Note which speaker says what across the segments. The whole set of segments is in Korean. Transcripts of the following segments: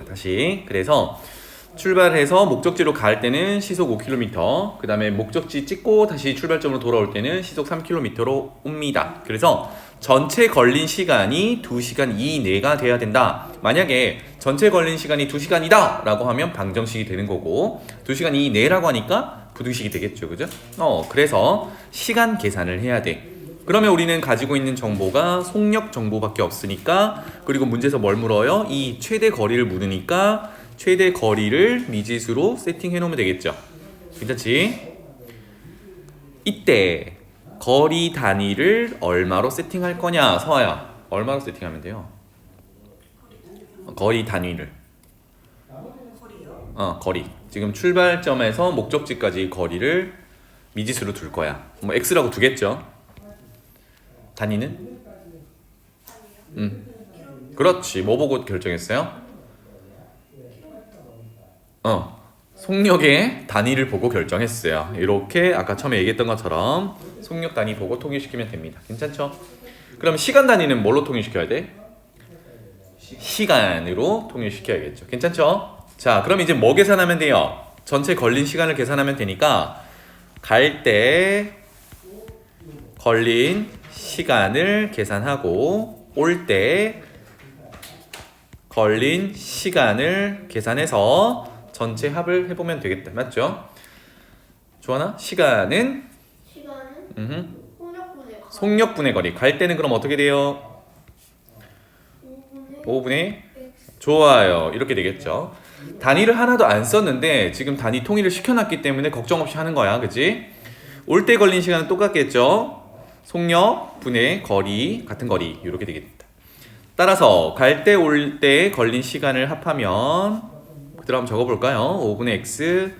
Speaker 1: 자, 다시. 그래서 출발해서 목적지로 갈 때는 시속 5km, 그 다음에 목적지 찍고 다시 출발점으로 돌아올 때는 시속 3km로 옵니다. 그래서 전체 걸린 시간이 2시간 이내가 돼야 된다. 만약에 전체 걸린 시간이 2시간이다! 라고 하면 방정식이 되는 거고, 2시간 이내라고 하니까 부등식이 되겠죠. 그죠? 어, 그래서 시간 계산을 해야 돼. 그러면 우리는 가지고 있는 정보가 속력 정보밖에 없으니까 그리고 문제에서 뭘 물어요? 이 최대 거리를 물으니까 최대 거리를 미지수로 세팅해 놓으면 되겠죠. 괜찮지? 이때 거리 단위를 얼마로 세팅할 거냐, 서아야? 얼마로 세팅하면 돼요? 거리 단위를. 어, 거리. 지금 출발점에서 목적지까지 거리를 미지수로 둘 거야. 뭐 x라고 두겠죠. 단위는? 음. 그렇지. 뭐 보고 결정했어요? 어. 속력의 단위를 보고 결정했어요. 이렇게 아까 처음에 얘기했던 것처럼 속력 단위 보고 통일시키면 됩니다. 괜찮죠? 그럼 시간 단위는 뭘로 통일시켜야 돼? 시간으로 통일시켜야겠죠. 괜찮죠? 자, 그럼 이제 뭐 계산하면 돼요? 전체 걸린 시간을 계산하면 되니까 갈 때 걸린 시간을 계산하고 올 때 걸린 시간을 계산해서 전체 합을 해보면 되겠다. 맞죠? 조하나? 시간은
Speaker 2: 시간은
Speaker 1: 음흠,
Speaker 2: 속력분의 가
Speaker 1: 속력분의 거리. 갈 때는 그럼 어떻게 돼요?
Speaker 2: 5분의
Speaker 1: 5분의 좋아요. 이렇게 되겠죠. 단위를 하나도 안 썼는데 지금 단위 통일을 시켜놨기 때문에 걱정 없이 하는 거야. 그지? 올 때 걸린 시간은 똑같겠죠? 속력 분의 거리 같은 거리 이렇게 되겠다. 따라서 갈 때 올 때 걸린 시간을 합하면 그대로 한번 적어볼까요? 5분의 x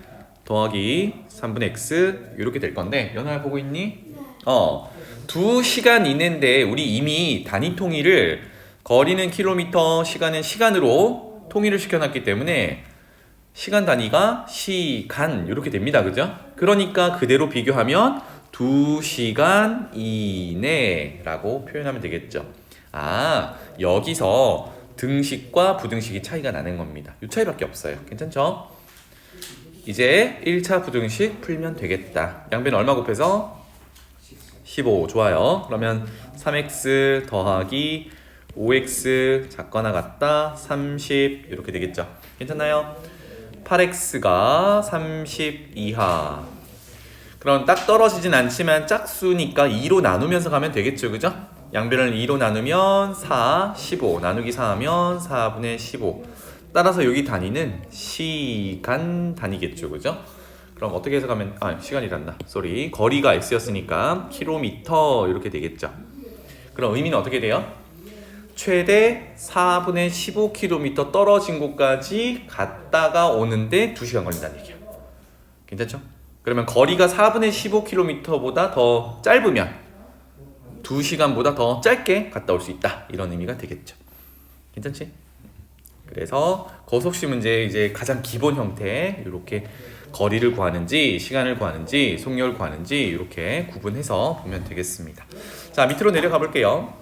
Speaker 1: 더하기 3분의 x 이렇게 될 건데 연아야 보고 있니? 어, 두 시간 이내인데 우리 이미 단위 통일을 거리는 킬로미터, 시간은 시간으로 통일을 시켜놨기 때문에 시간 단위가 시간 이렇게 됩니다. 그죠? 그러니까 그대로 비교하면 2시간 이내라고 표현하면 되겠죠. 아, 여기서 등식과 부등식이 차이가 나는 겁니다. 이 차이밖에 없어요. 괜찮죠? 이제 1차 부등식 풀면 되겠다. 양변 얼마 곱해서? 15 좋아요. 그러면 3x 더하기 5x 작거나 같다 30 이렇게 되겠죠. 괜찮나요? 8x가 30 이하. 그럼 딱 떨어지진 않지만 짝수니까 2로 나누면서 가면 되겠죠. 그죠? 양변을 2로 나누면 4, 15. 나누기 4 하면 4분의 15. 따라서 여기 단위는 시간 단위겠죠. 그죠? 그럼 어떻게 해석하면 아 시간이란다. 쏘리. 거리가 x였으니까 킬로미터 이렇게 되겠죠. 그럼 의미는 어떻게 돼요? 최대 4분의 15km 떨어진 곳까지 갔다가 오는데 2시간 걸린다는 얘기야. 괜찮죠? 그러면 거리가 4분의 15km보다 더 짧으면 2시간보다 더 짧게 갔다 올 수 있다. 이런 의미가 되겠죠. 괜찮지? 그래서 거속시 문제 이제 가장 기본 형태 이렇게 거리를 구하는지 시간을 구하는지 속력을 구하는지 이렇게 구분해서 보면 되겠습니다. 자 밑으로 내려가 볼게요.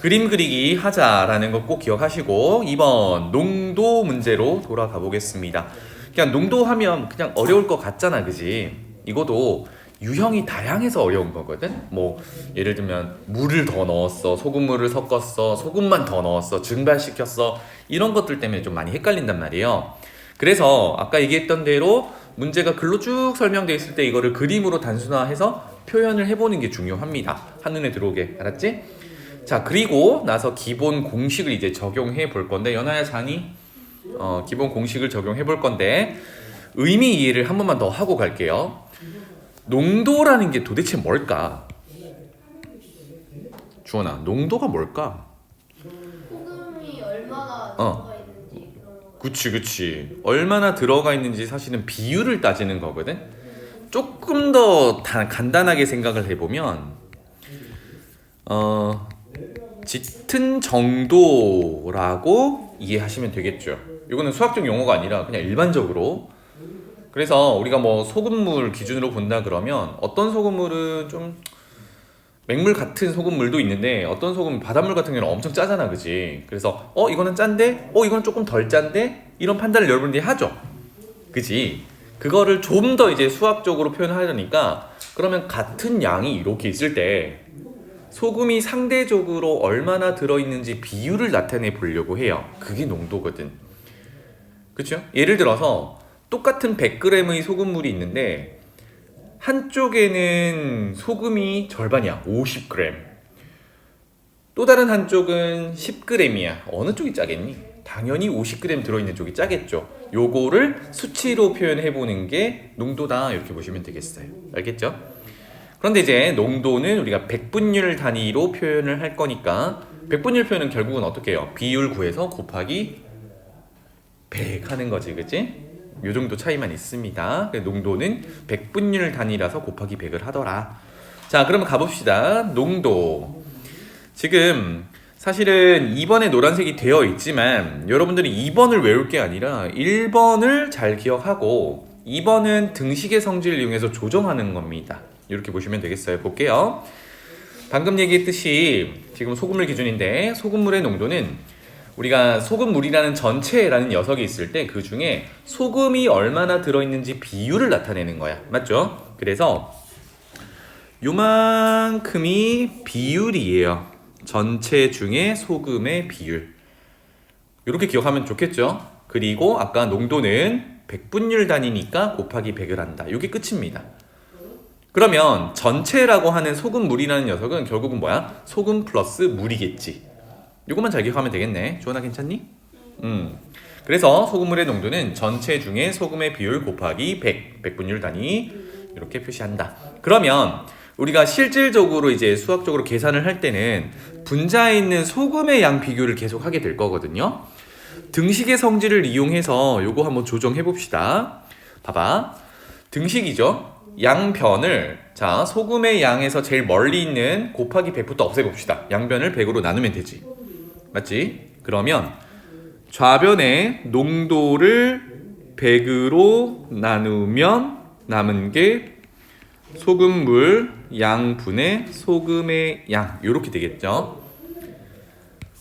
Speaker 1: 그림 그리기 하자라는 거꼭 기억하시고 2번 농도 문제로 돌아가 보겠습니다. 그냥 농도 하면 그냥 어려울 것 같잖아, 그지? 이것도 유형이 다양해서 어려운 거거든. 뭐 예를 들면 물을 더 넣었어, 소금물을 섞었어, 소금만 더 넣었어, 증발시켰어 이런 것들 때문에 좀 많이 헷갈린단 말이에요. 그래서 아까 얘기했던 대로 문제가 글로 쭉 설명되어 있을 때 이거를 그림으로 단순화해서 표현을 해보는 게 중요합니다. 한눈에 들어오게 알았지? 자 그리고 나서 기본 공식을 이제 적용해 볼 건데 연아야 자니 어, 기본 공식을 적용해 볼 건데 의미 이해를 한 번만 더 하고 갈게요. 농도라는 게 도대체 뭘까? 주원아, 농도가 뭘까?
Speaker 2: 소금이 얼마나
Speaker 1: 어.
Speaker 2: 들어가 있는지 그런 거.
Speaker 1: 그치, 그치. 얼마나 들어가 있는지 사실은 비율을 따지는 거거든. 조금 더 다- 간단하게 생각을 해보면, 어, 짙은 정도라고 이해하시면 되겠죠. 이거는 수학적 용어가 아니라 그냥 일반적으로. 그래서 우리가 뭐 소금물 기준으로 본다 그러면 어떤 소금물은 좀 맹물 같은 소금물도 있는데 어떤 소금 바닷물 같은 경우는 엄청 짜잖아 그지? 그래서 어 이거는 짠데? 어 이거는 조금 덜 짠데? 이런 판단을 여러분들이 하죠. 그지? 그거를 좀 더 이제 수학적으로 표현하려니까 그러면 같은 양이 이렇게 있을 때 소금이 상대적으로 얼마나 들어있는지 비율을 나타내 보려고 해요. 그게 농도거든 그렇죠 예를 들어서 똑같은 100g의 소금물이 있는데 한쪽에는 소금이 절반이야. 50g 또 다른 한쪽은 10g이야. 어느 쪽이 짜겠니? 당연히 50g 들어있는 쪽이 짜겠죠. 요거를 수치로 표현해 보는 게 농도다. 이렇게 보시면 되겠어요. 알겠죠? 그런데 이제 농도는 우리가 백분율 단위로 표현을 할 거니까 백분율 표현은 결국은 어떻게 해요? 비율 구해서 곱하기 100 하는 거지 그치? 요 정도 차이만 있습니다. 농도는 백분율 단위라서 곱하기 100을 하더라. 자, 그러면 가봅시다. 농도. 지금 사실은 2번에 노란색이 되어 있지만 여러분들이 2번을 외울 게 아니라 1번을 잘 기억하고 2번은 등식의 성질을 이용해서 조정하는 겁니다. 이렇게 보시면 되겠어요. 볼게요. 방금 얘기했듯이 지금 소금물 기준인데 소금물의 농도는 우리가 소금물이라는 전체라는 녀석이 있을 때 그 중에 소금이 얼마나 들어있는지 비율을 나타내는 거야. 맞죠? 그래서 요만큼이 비율이에요. 전체 중에 소금의 비율. 이렇게 기억하면 좋겠죠? 그리고 아까 농도는 백분율 단위니까 곱하기 100을 한다. 이게 끝입니다. 그러면 전체라고 하는 소금물이라는 녀석은 결국은 뭐야? 소금 플러스 물이겠지. 이것만 잘 기억하면 되겠네. 조원아 괜찮니? 음. 그래서 소금물의 농도는 전체 중에 소금의 비율 곱하기 100, 백분율 단위 이렇게 표시한다. 그러면 우리가 실질적으로 이제 수학적으로 계산을 할 때는 분자에 있는 소금의 양 비교를 계속 하게 될 거거든요. 등식의 성질을 이용해서 요거 한번 조정해 봅시다. 봐봐. 등식이죠. 양변을 자 소금의 양에서 제일 멀리 있는 곱하기 100부터 없애 봅시다. 양변을 100으로 나누면 되지. 맞지? 그러면 좌변의 농도를 100으로 나누면 남은 게 소금물 양분의 소금의 양 이렇게 되겠죠.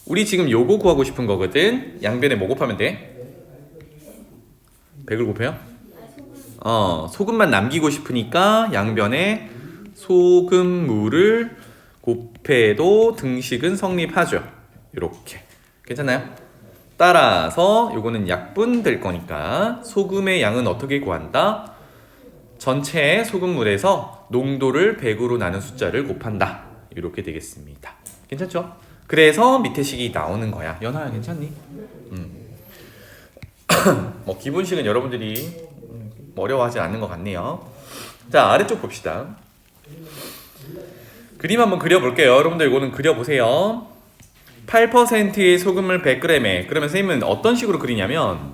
Speaker 1: 우리 지금 요거 구하고 싶은 거거든. 양변에 뭐 곱하면 돼? 100을 곱해요? 어, 소금만 남기고 싶으니까 양변에 소금물을 곱해도 등식은 성립하죠. 이렇게 괜찮나요? 따라서 요거는 약분 될 거니까 소금의 양은 어떻게 구한다? 전체 소금물에서 농도를 100으로 나눈 숫자를 곱한다. 이렇게 되겠습니다. 괜찮죠? 그래서 밑에 식이 나오는 거야. 연아야 괜찮니? 음. 뭐 기본식은 여러분들이 음, 어려워하지 않는 것 같네요. 자 아래쪽 봅시다. 그림 한번 그려볼게요. 여러분들 이거는 그려보세요. 8%의 소금을 100g에 그러면 선생님은 어떤 식으로 그리냐면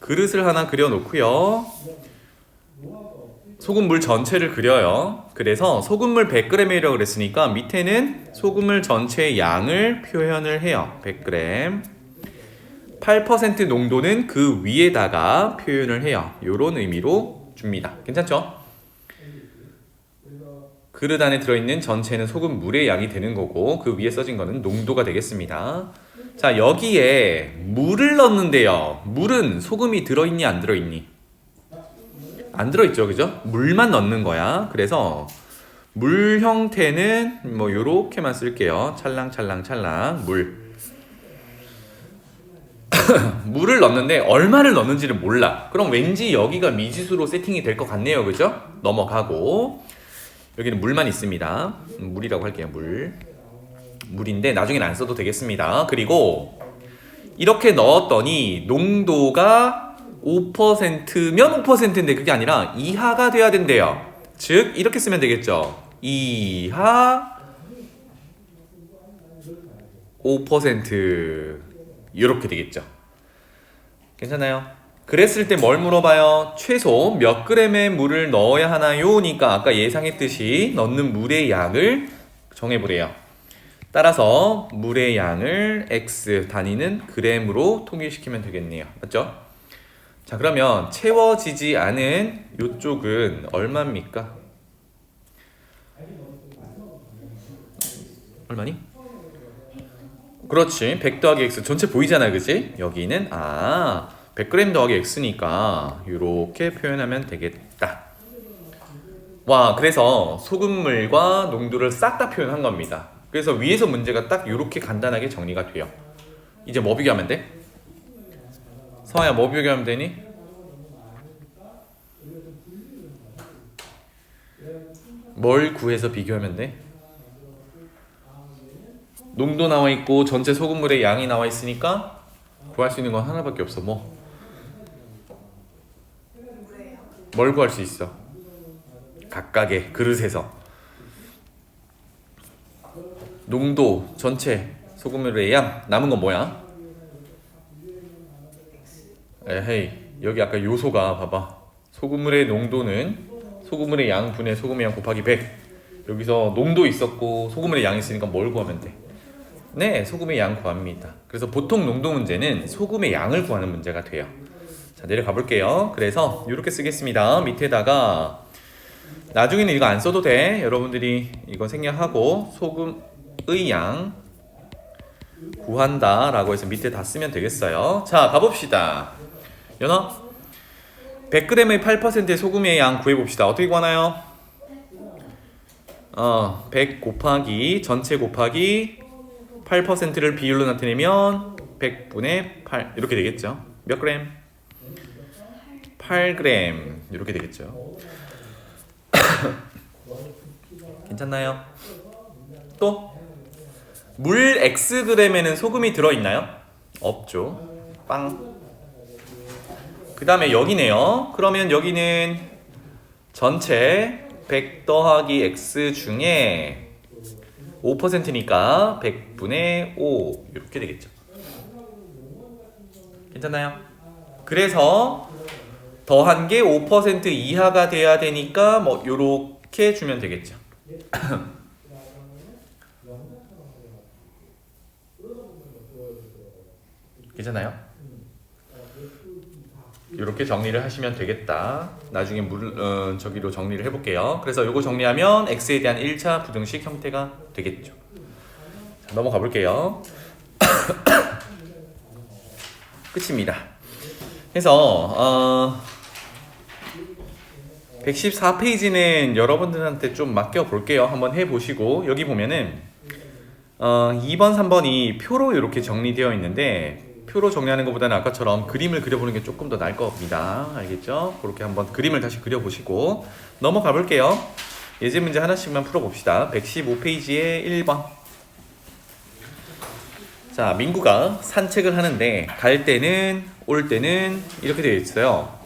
Speaker 1: 그릇을 하나 그려놓고요. 소금물 전체를 그려요. 그래서 소금물 100g이라고 그랬으니까 밑에는 소금물 전체의 양을 표현을 해요. 100g. 8% 농도는 그 위에다가 표현을 해요. 이런 의미로 줍니다. 괜찮죠? 그릇 안에 들어있는 전체는 소금 물의 양이 되는 거고 그 위에 써진 거는 농도가 되겠습니다. 자 여기에 물을 넣는데요. 물은 소금이 들어있니 안 들어있니? 안 들어있죠, 그죠? 물만 넣는 거야. 그래서 물 형태는 뭐 요렇게만 쓸게요. 찰랑찰랑 찰랑 물. 물을 넣는데 얼마를 넣는지를 몰라. 그럼 왠지 여기가 미지수로 세팅이 될 것 같네요, 그죠? 넘어가고. 여기는 물만 있습니다. 음, 물이라고 할게요. 물. 물인데 나중엔 안 써도 되겠습니다. 그리고 이렇게 넣었더니 농도가 5%면 5%인데 그게 아니라 이하가 돼야 된대요. 즉 이렇게 쓰면 되겠죠. 이하 5% 이렇게 되겠죠. 괜찮아요? 그랬을 때 뭘 물어봐요? 최소 몇 그램의 물을 넣어야 하나요?니까 아까 예상했듯이 넣는 물의 양을 정해보래요. 따라서 물의 양을 x 단위는 그램으로 통일시키면 되겠네요. 맞죠? 자 그러면 채워지지 않은 이쪽은 얼마입니까? 얼마니? 그렇지. 100 더하기 x 전체 보이잖아, 그지? 여기는 아 100g 더하기 x니까 이렇게 표현하면 되겠다. 와, 그래서 소금물과 농도를 싹 다 표현한 겁니다. 그래서 위에서 문제가 딱 이렇게 간단하게 정리가 돼요. 이제 뭐 비교하면 돼? 서아야 뭐 비교하면 되니? 뭘 구해서 비교하면 돼? 농도 나와 있고 전체 소금물의 양이 나와 있으니까 구할 수 있는 건 하나밖에 없어. 뭐? 뭘 구할 수 있어? 각각의 그릇에서 농도 전체 소금물의 양 남은 건 뭐야? 에헤이 여기 아까 요소가 봐봐 소금물의 농도는 소금물의 양 분의 소금의 양 곱하기 100 여기서 농도 있었고 소금물의 양이 있으니까 뭘 구하면 돼? 네 소금의 양 구합니다 그래서 보통 농도 문제는 소금의 양을 구하는 문제가 돼요 자 내려가 볼게요. 그래서 이렇게 쓰겠습니다. 밑에다가 나중에는 이거 안 써도 돼. 여러분들이 이거 생략하고 소금의 양 구한다 라고 해서 밑에 다 쓰면 되겠어요. 자 가봅시다. 연어? 100g의 8%의 소금의 양 구해봅시다. 어떻게 구하나요? 어, 100 곱하기 전체 곱하기 8%를 비율로 나타내면 100분의 8 이렇게 되겠죠? 몇 그램? 8g 이렇게 되겠죠 괜찮나요? 또? 물 Xg에는 소금이 들어있나요? 없죠. 빵. 그 다음에 여기네요. 그러면 여기는 전체 100 더하기 X 중에 5%니까 100분의 5 이렇게 되겠죠. 괜찮나요? 그래서 더한 게 5% 이하가 돼야 되니까 뭐 요렇게 주면 되겠죠. 괜찮아요? 이렇게 정리를 하시면 되겠다. 나중에 물 어, 저기로 정리를 해볼게요. 그래서 요거 정리하면 x에 대한 1차 부등식 형태가 되겠죠. 자, 넘어가 볼게요. 끝입니다. 그래서 어, 114페이지는 여러분들한테 좀 맡겨 볼게요. 한번 해 보시고 여기 보면은 어, 2번, 3번이 표로 이렇게 정리되어 있는데 표로 정리하는 것보다는 아까처럼 그림을 그려보는 게 조금 더 나을 겁니다. 알겠죠? 그렇게 한번 그림을 다시 그려보시고 넘어가 볼게요. 예제 문제 하나씩만 풀어봅시다. 115페이지에 1번. 자, 민구가 산책을 하는데 갈 때는 올 때는 이렇게 되어 있어요.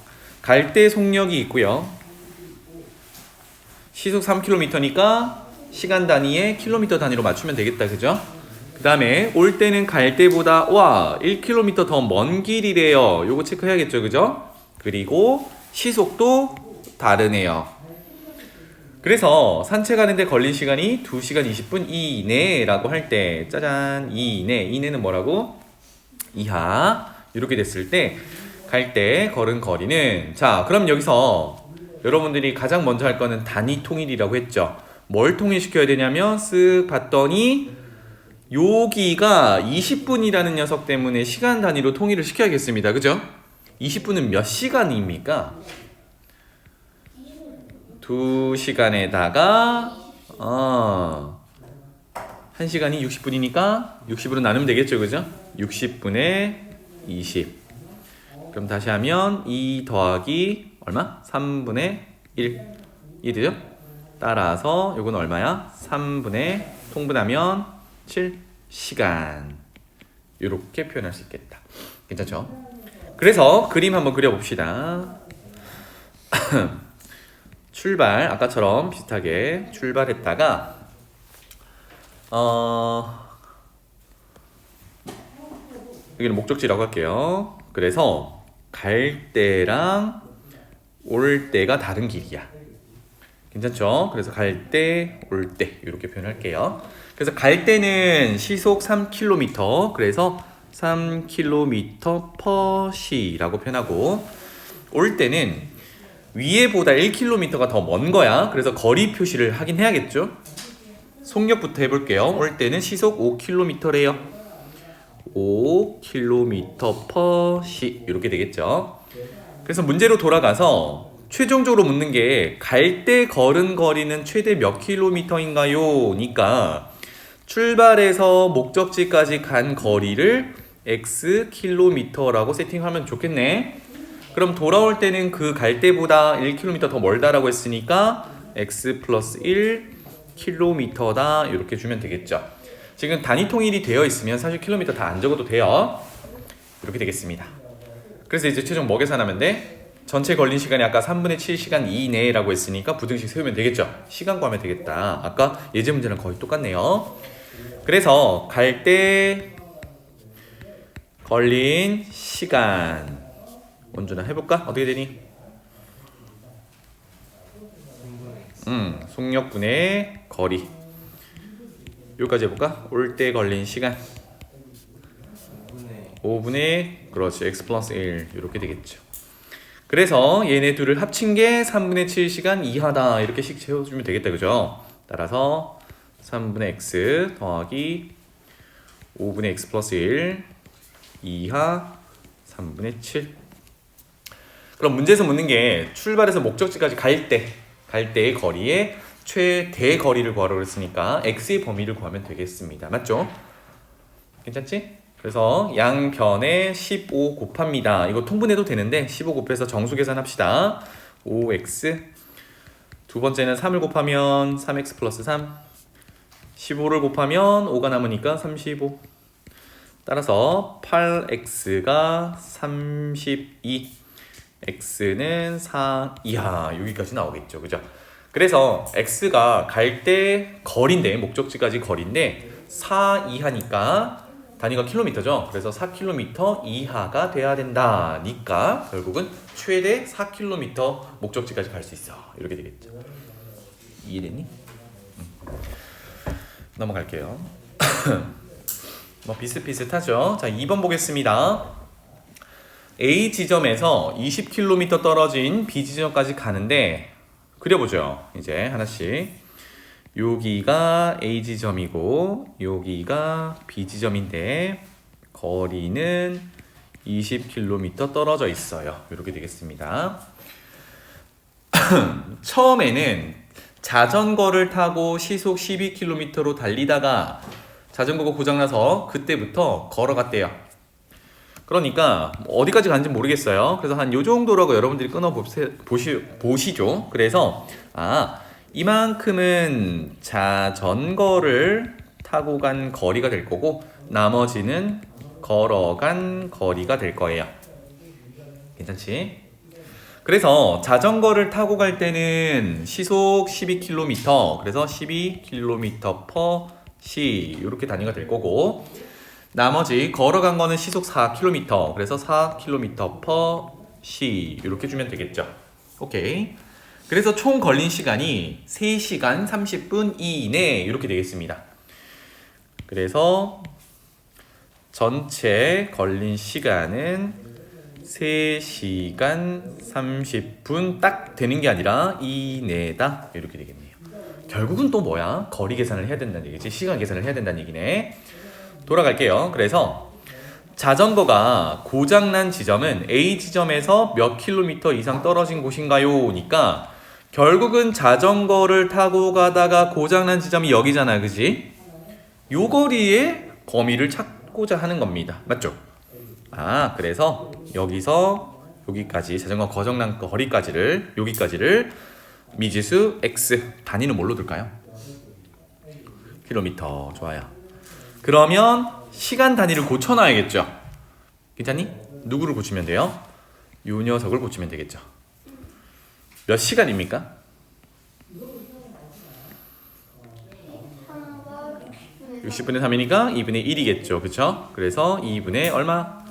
Speaker 1: 갈 때 속력이 있고요. 시속 3km니까 시간 단위에 킬로미터 단위로 맞추면 되겠다. 그죠? 그 다음에 올 때는 갈 때보다 와 1km 더 먼 길이래요. 요거 체크해야겠죠. 그죠? 그리고 시속도 다르네요. 그래서 산책하는데 걸린 시간이 2시간 20분 이내라고 할 때 짜잔 이내 이내는 뭐라고? 이하 이렇게 됐을 때 갈때 걸은 거리는 자 그럼 여기서 여러분들이 가장 먼저 할 거는 단위 통일이라고 했죠. 뭘 통일시켜야 되냐면 쓱 봤더니 여기가 20분이라는 녀석 때문에 시간 단위로 통일을 시켜야겠습니다. 그죠? 20분은 몇 시간입니까? 2시간에다가 어 1시간이 60분이니까 60으로 나누면 되겠죠. 그죠? 60분의 20 그럼 다시 하면 2 더하기 얼마? 3분의 1 1이죠? 따라서 요건 얼마야? 3분의 통분하면 7 시간 이렇게 표현할 수 있겠다. 괜찮죠? 그래서 그림 한번 그려봅시다. 출발 아까처럼 비슷하게 출발했다가 어 여기는 목적지라고 할게요. 그래서 갈 때랑 올 때가 다른 길이야. 괜찮죠? 그래서 갈 때, 올 때 이렇게 표현할게요. 그래서 갈 때는 시속 3km, 그래서 3km per 시라고 표현하고 올 때는 위에보다 1km가 더 먼 거야. 그래서 거리 표시를 하긴 해야겠죠. 속력부터 해볼게요. 올 때는 시속 5km래요. 5km per 시 이렇게 되겠죠. 그래서 문제로 돌아가서 최종적으로 묻는 게 갈 때 걸은 거리는 최대 몇 킬로미터인가요? 니까 출발해서 목적지까지 간 거리를 x 킬로미터라고 세팅하면 좋겠네. 그럼 돌아올 때는 그 갈 때보다 1km 더 멀다라고 했으니까 x 플러스 1 킬로미터다 이렇게 주면 되겠죠. 지금 단위 통일이 되어 있으면 사실 킬로미터 다안 적어도 돼요. 이렇게 되겠습니다. 그래서 이제 최종 뭐 계산하면 돼? 전체 걸린 시간이 아까 3분의 7시간 이내라고 했으니까 부등식 세우면 되겠죠. 시간 구하면 되겠다. 아까 예제 문제랑 거의 똑같네요. 그래서 갈 때 걸린 시간 원준아 해볼까? 어떻게 되니? 음, 속력분의 거리 여기까지 해볼까? 올 때 걸린 시간. 5분의 그렇지. X 플러스 1 이렇게 되겠죠. 그래서 얘네 둘을 합친 게 3분의 7시간 이하다. 이렇게씩 채워주면 되겠다. 그죠? 따라서 3분의 x 더하기 5분의 x 플러스 1 이하 3분의 7 그럼 문제에서 묻는 게 출발해서 목적지까지 갈 때, 갈 때의 거리에 최대 거리를 구하라고 했으니까 x의 범위를 구하면 되겠습니다. 맞죠? 괜찮지? 그래서 양변에 15 곱합니다. 이거 통분해도 되는데 15 곱해서 정수 계산합시다. 5x 두 번째는 3을 곱하면 3x 플러스 3 15를 곱하면 5가 남으니까 35 따라서 8x가 32 x는 4 이하 여기까지 나오겠죠 그죠 그래서 x가 갈 때 거리인데 목적지까지 거리인데 4 이하니까 단위가 킬로미터죠. 그래서 4km 이하가 돼야 된다니까 결국은 최대 4km 목적지까지 갈 수 있어. 이렇게 되겠죠. 이해됐니? 음. 넘어갈게요. 뭐 비슷비슷하죠. 자 2번 보겠습니다. A 지점에서 20km 떨어진 B 지점까지 가는데 그려보죠. 이제 하나씩. 여기가 A 지점이고 여기가 B 지점인데 거리는 20km 떨어져 있어요. 이렇게 되겠습니다. 처음에는 자전거를 타고 시속 12km로 달리다가 자전거가 고장나서 그때부터 걸어갔대요. 그러니까 뭐 어디까지 가는지 모르겠어요. 그래서 한 요 정도라고 여러분들이 끊어 보시, 보시죠. 그래서 아 이만큼은 자전거를 타고 간 거리가 될 거고 나머지는 걸어간 거리가 될 거예요. 괜찮지? 그래서 자전거를 타고 갈 때는 시속 12km, 그래서 12km per 시 이렇게 단위가 될 거고 나머지 걸어간 거는 시속 4km, 그래서 4km per 시 이렇게 주면 되겠죠. 오케이. 그래서 총 걸린 시간이 3시간 30분 이내 이렇게 되겠습니다. 그래서 전체 걸린 시간은 3시간 30분 딱 되는 게 아니라 이내다 이렇게 되겠네요. 결국은 또 뭐야? 거리 계산을 해야 된다는 얘기지. 시간 계산을 해야 된다는 얘기네. 돌아갈게요. 그래서 자전거가 고장난 지점은 A 지점에서 몇 킬로미터 이상 떨어진 곳인가요? 니까 결국은 자전거를 타고 가다가 고장난 지점이 여기잖아. 그지? 요 거리의 거미를 찾고자 하는 겁니다. 맞죠? 아, 그래서 여기서 여기까지 자전거 고장난 거리까지를 여기까지를 미지수 x 단위는 뭘로 둘까요? 킬로미터 좋아요. 그러면 시간 단위를 고쳐놔야겠죠. 괜찮니? 누구를 고치면 돼요? 요 녀석을 고치면 되겠죠. 몇 시간입니까?
Speaker 2: 3과
Speaker 1: 60분의 3이니까 2분의 1이겠죠. 그쵸? 그래서 2분의 얼마?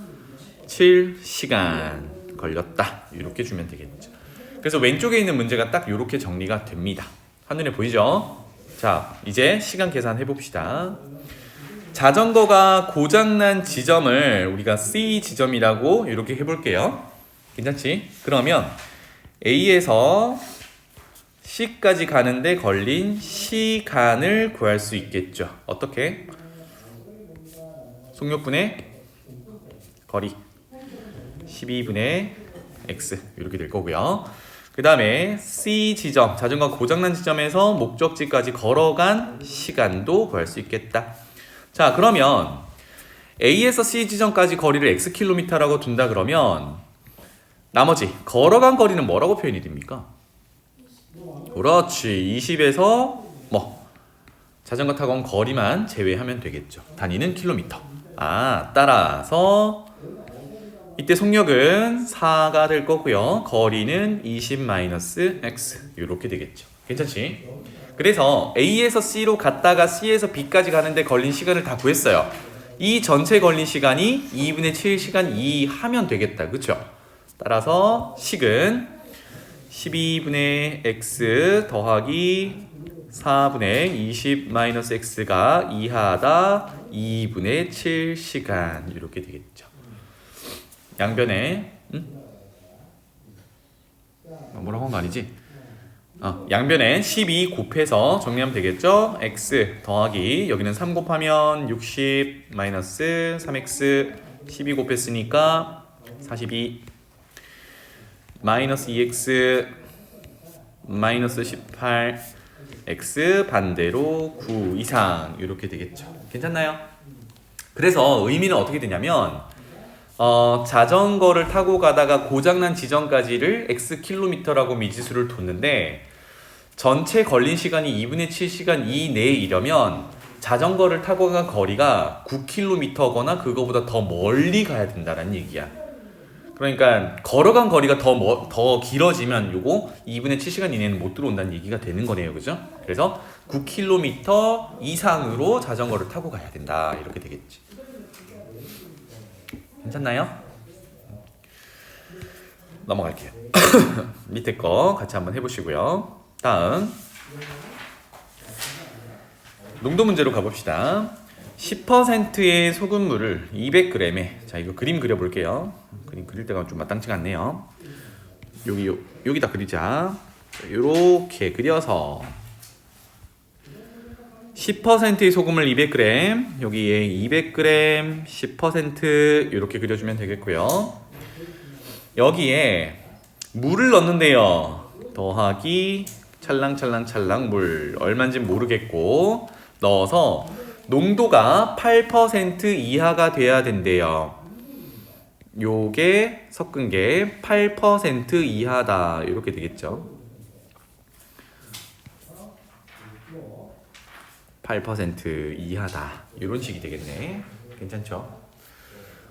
Speaker 1: 7시간 걸렸다. 이렇게 주면 되겠죠. 그래서 왼쪽에 있는 문제가 딱 이렇게 정리가 됩니다. 한눈에 보이죠? 자, 이제 시간 계산해 봅시다. 자전거가 고장난 지점을 우리가 C 지점이라고 이렇게 해볼게요. 괜찮지? 그러면 A에서 C까지 가는데 걸린 시간을 구할 수 있겠죠. 어떻게? 속력분의 거리 12분의 x 이렇게 될 거고요. 그 다음에 C 지점 자전거 고장난 지점에서 목적지까지 걸어간 시간도 구할 수 있겠다. 자 그러면 A에서 C 지점까지 거리를 x 킬로미터라고 둔다 그러면 나머지 걸어간 거리는 뭐라고 표현이 됩니까? 그렇지 20에서 뭐 자전거 타고 온 거리만 제외하면 되겠죠. 단위는 킬로미터. 아 따라서 이때 속력은 4가 될 거고요. 거리는 20-x 이렇게 되겠죠. 괜찮지? 그래서 A에서 C로 갔다가 C에서 B까지 가는데 걸린 시간을 다 구했어요. 이 전체 걸린 시간이 2분의 7 시간 2 하면 되겠다. 그쵸? 따라서 식은 12분의 x 더하기 4분의 20 x가 이하다 2분의 7 시간 이렇게 되겠죠. 양변에 응? 어, 뭐라고 한 거 아니지? 어, 양변에 12 곱해서 정리하면 되겠죠? x 더하기 여기는 3 곱하면 60 마이너스 3x 12 곱했으니까 42 마이너스 2x 마이너스 18 x 반대로 9 이상 이렇게 되겠죠. 괜찮나요? 그래서 의미는 어떻게 되냐면 어, 자전거를 타고 가다가 고장난 지점까지를 x 킬로미터라고 미지수를 뒀는데 전체 걸린 시간이 2분의 7 시간 이내에 이려면 자전거를 타고 간 거리가 9킬로미터거나 그거보다 더 멀리 가야 된다는 얘기야. 그러니까 걸어간 거리가 더, 뭐, 더 길어지면 요거 2분의 7시간 이내는 못 들어온다는 얘기가 되는 거네요. 그죠? 그래서 9km 이상으로 자전거를 타고 가야 된다. 이렇게 되겠지. 괜찮나요? 넘어갈게요. 밑에 거 같이 한번 해보시고요. 다음 농도 문제로 가봅시다. 10%의 소금물을 200g에 자 이거 그림 그려볼게요. 그림 그릴 때가 좀 마땅치가 않네요. 여기 요, 여기다 그리자. 이렇게 그려서 10%의 소금을 200g 여기에 200g 10% 이렇게 그려주면 되겠고요. 여기에 물을 넣는데요. 더하기 찰랑찰랑찰랑 물 얼마인지 모르겠고 넣어서 농도가 8% 이하가 돼야 된대요. 요게 섞은 게 8% 이하다 이렇게 되겠죠. 8% 이하다 이런 식이 되겠네. 괜찮죠?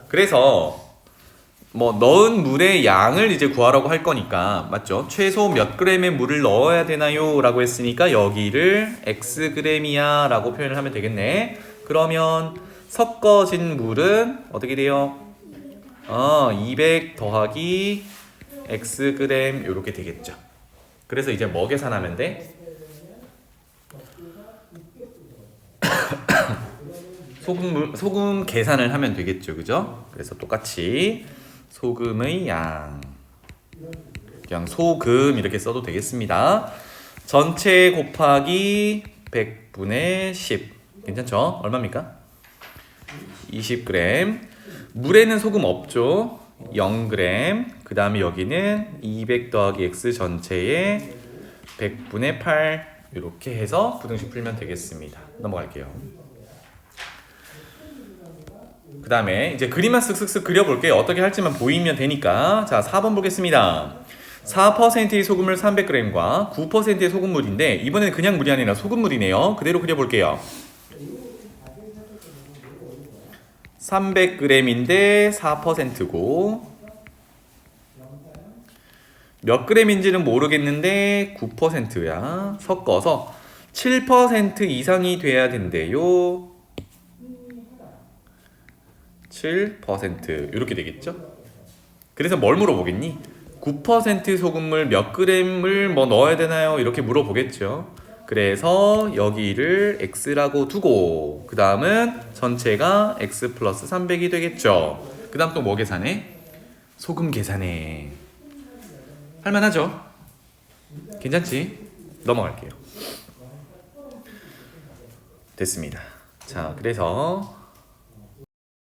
Speaker 1: 그래서 뭐 넣은 물의 양을 이제 구하라고 할 거니까 맞죠? 최소 몇 그램의 물을 넣어야 되나요? 라고 했으니까 여기를 x 그램이야 라고 표현을 하면 되겠네 그러면 섞어진 물은 어떻게 돼요? 어, 200 더하기 x 그램 이렇게 되겠죠 그래서 이제 뭐 계산하면 돼? 소금, 소금 계산을 하면 되겠죠 그죠? 그래서 똑같이 소금의 양. 그냥 소금 이렇게 써도 되겠습니다. 전체 곱하기 100분의 10 괜찮죠? 얼마입니까? 20g 물에는 소금 없죠? 0g 그 다음에 여기는 200 더하기 x 전체에 100분의 8 이렇게 해서 부등식 풀면 되겠습니다. 넘어갈게요 그 다음에 이제 그림만 쓱쓱쓱 그려볼게요. 어떻게 할지만 보이면 되니까. 자, 4번 보겠습니다. 4%의 소금물 300g과 9%의 소금물인데 이번에는 그냥 물이 아니라 소금물이네요. 그대로 그려볼게요. 300g인데 4%고 몇 g인지는 모르겠는데 9%야. 섞어서 7% 이상이 돼야 된대요. 7% 이렇게 되겠죠? 그래서 뭘 물어보겠니? 9% 소금물 몇 그램을 뭐 넣어야 되나요? 이렇게 물어보겠죠. 그래서 여기를 x라고 두고 그 다음은 전체가 x 플러스 300이 되겠죠. 그 다음 또 뭐 계산해? 소금 계산해. 할만하죠? 괜찮지? 넘어갈게요. 됐습니다. 자, 그래서